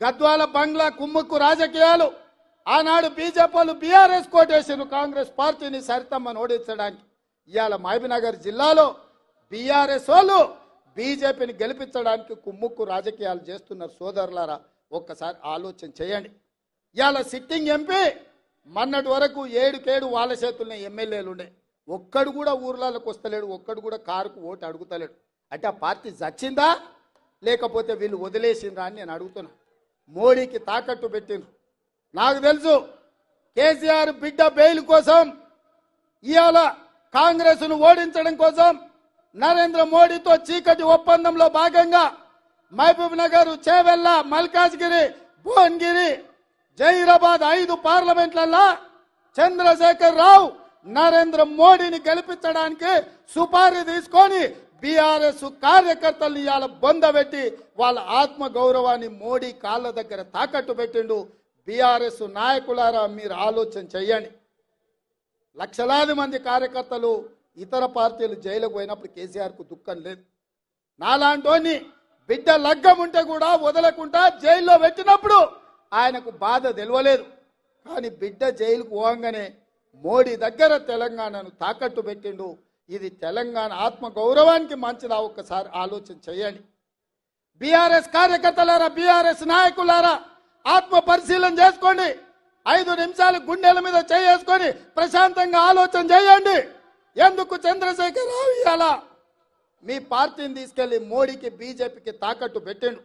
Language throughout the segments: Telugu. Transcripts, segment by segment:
గద్వాల బంగ్లా కుమ్ముక్కు రాజకీయాలు. ఆనాడు బీజేపీలు బీఆర్ఎస్ కోటేసారు కాంగ్రెస్ పార్టీని సరితమ్మను ఓడించడానికి. ఇవాళ మహబీనగర్ జిల్లాలో బీఆర్ఎస్ వాళ్ళు బీజేపీని గెలిపించడానికి కుమ్ముక్కు రాజకీయాలు చేస్తున్నారు సోదరులారా. ఒక్కసారి ఆలోచన చేయండి. ఇవాళ సిట్టింగ్ ఎంపీ మొన్నటి వరకు ఏడుకేడు వాళ్ళ చేతుల్లో ఎమ్మెల్యేలు ఉండే. ఒక్కడు కూడా ఊర్లలోకి వస్తలేడు ఒక్కడు కూడా కారుకు ఓటు అడుగుతలేడు. అంటే ఆ పార్టీ చచ్చిందా? లేకపోతే వీళ్ళు వదిలేసిందా అని నేను అడుగుతున్నా. మోడీకి తాకట్టు పెట్టిండ్రు. నాకు తెలుసు కేసీఆర్ బిడ్డ బెయిల్ కోసం ఇవాళ కాంగ్రెస్ను ఓడించడం కోసం నరేంద్ర మోడీతో చీకటి ఒప్పందంలో భాగంగా మహబూబ్ నగర్ చేవెల్ల మల్కాజ్గిరి భువన్గిరి జైరాబాద్ ఐదు పార్లమెంట్లలో చంద్రశేఖర్ రావు నరేంద్ర మోడీని గెలిపించడానికి సుపారీ తీసుకొని బీఆర్ఎస్ కార్యకర్తల్ని ఇవాళ బొందబెట్టి వాళ్ళ ఆత్మ గౌరవాన్ని మోడీ కాళ్ళ దగ్గర తాకట్టు పెట్టిండు. బీఆర్ఎస్ నాయకులారా మీరు ఆలోచన చెయ్యండి. లక్షలాది మంది కార్యకర్తలు ఇతర పార్టీలు జైలుకు పోయినప్పుడు కేసీఆర్కు దుఃఖం లేదు. నాలాంటోని బిడ్డ లగ్గం ఉంటే కూడా వదలకుండా జైల్లో పెట్టినప్పుడు ఆయనకు బాధ తెలియలేదు కానీ బిడ్డ జైలుకు పోగానే మోడీ దగ్గర తెలంగాణను తాకట్టు పెట్టిండు. ఇది తెలంగాణ ఆత్మ గౌరవానికి మంచిదా? ఒక్కసారి ఆలోచన చేయండి. బీఆర్ఎస్ కార్యకర్తలారా బీఆర్ఎస్ నాయకులారా ఆత్మ పరిశీలన చేసుకోండి. ఐదు నిమిషాలు గుండెల మీద చేసుకొని ప్రశాంతంగా ఆలోచన చేయండి. ఎందుకు చంద్రశేఖర్ రావు ఇవాళ మీ పార్టీని తీసుకెళ్ళి మోడీకి బీజేపీకి తాకట్టు పెట్టిండు?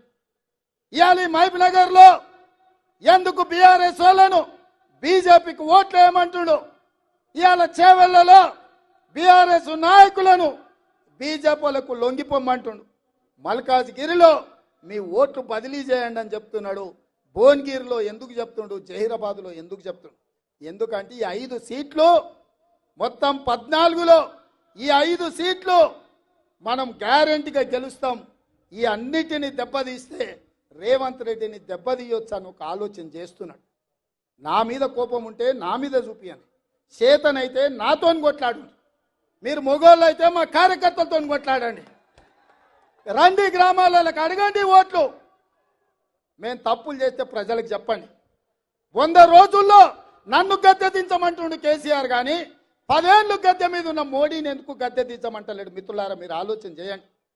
ఇవాళ ఈ నగర్లో ఎందుకు బీఆర్ఎస్ వాళ్ళను బీజేపీకి ఓట్లు వేయమంటుడు ఇవాళ చేవెళ్ళలో బీఆర్ఎస్ నాయకులను బీజేపీలకు లొంగిపోమ్మంటుండు మల్కాజ్గిరిలో మీ ఓట్లు బదిలీ చేయండి అని చెప్తున్నాడు. భువనగిరిలో ఎందుకు చెప్తుండు? జహీరాబాద్లో ఎందుకు చెప్తుండు? ఎందుకంటే ఈ ఐదు సీట్లు మొత్తం పద్నాలుగులో ఈ ఐదు సీట్లు మనం గ్యారంటీగా గెలుస్తాం. ఈ అన్నిటిని దెబ్బతీస్తే రేవంత్ రెడ్డిని దెబ్బతీయొచ్చు అని ఒక ఆలోచన చేస్తున్నాడు. నా మీద కోపం ఉంటే నా మీద చూపియండి చేతనైతే నాతో కొట్లాడు మీరు మొగోళ్ళు అయితే మా కార్యకర్తలతో కొట్లాడండి. రండి గ్రామాలకు అడగండి ఓట్లు. మేము తప్పులు చేస్తే ప్రజలకు చెప్పండి. వంద రోజుల్లో నన్ను గద్దె దించమంటుండు కేసీఆర్ కానీ పదేళ్ళు గద్దె మీద ఉన్న మోడీని ఎందుకు గద్దె దించమంటలేడు మిత్రులారా మీరు ఆలోచన చేయండి.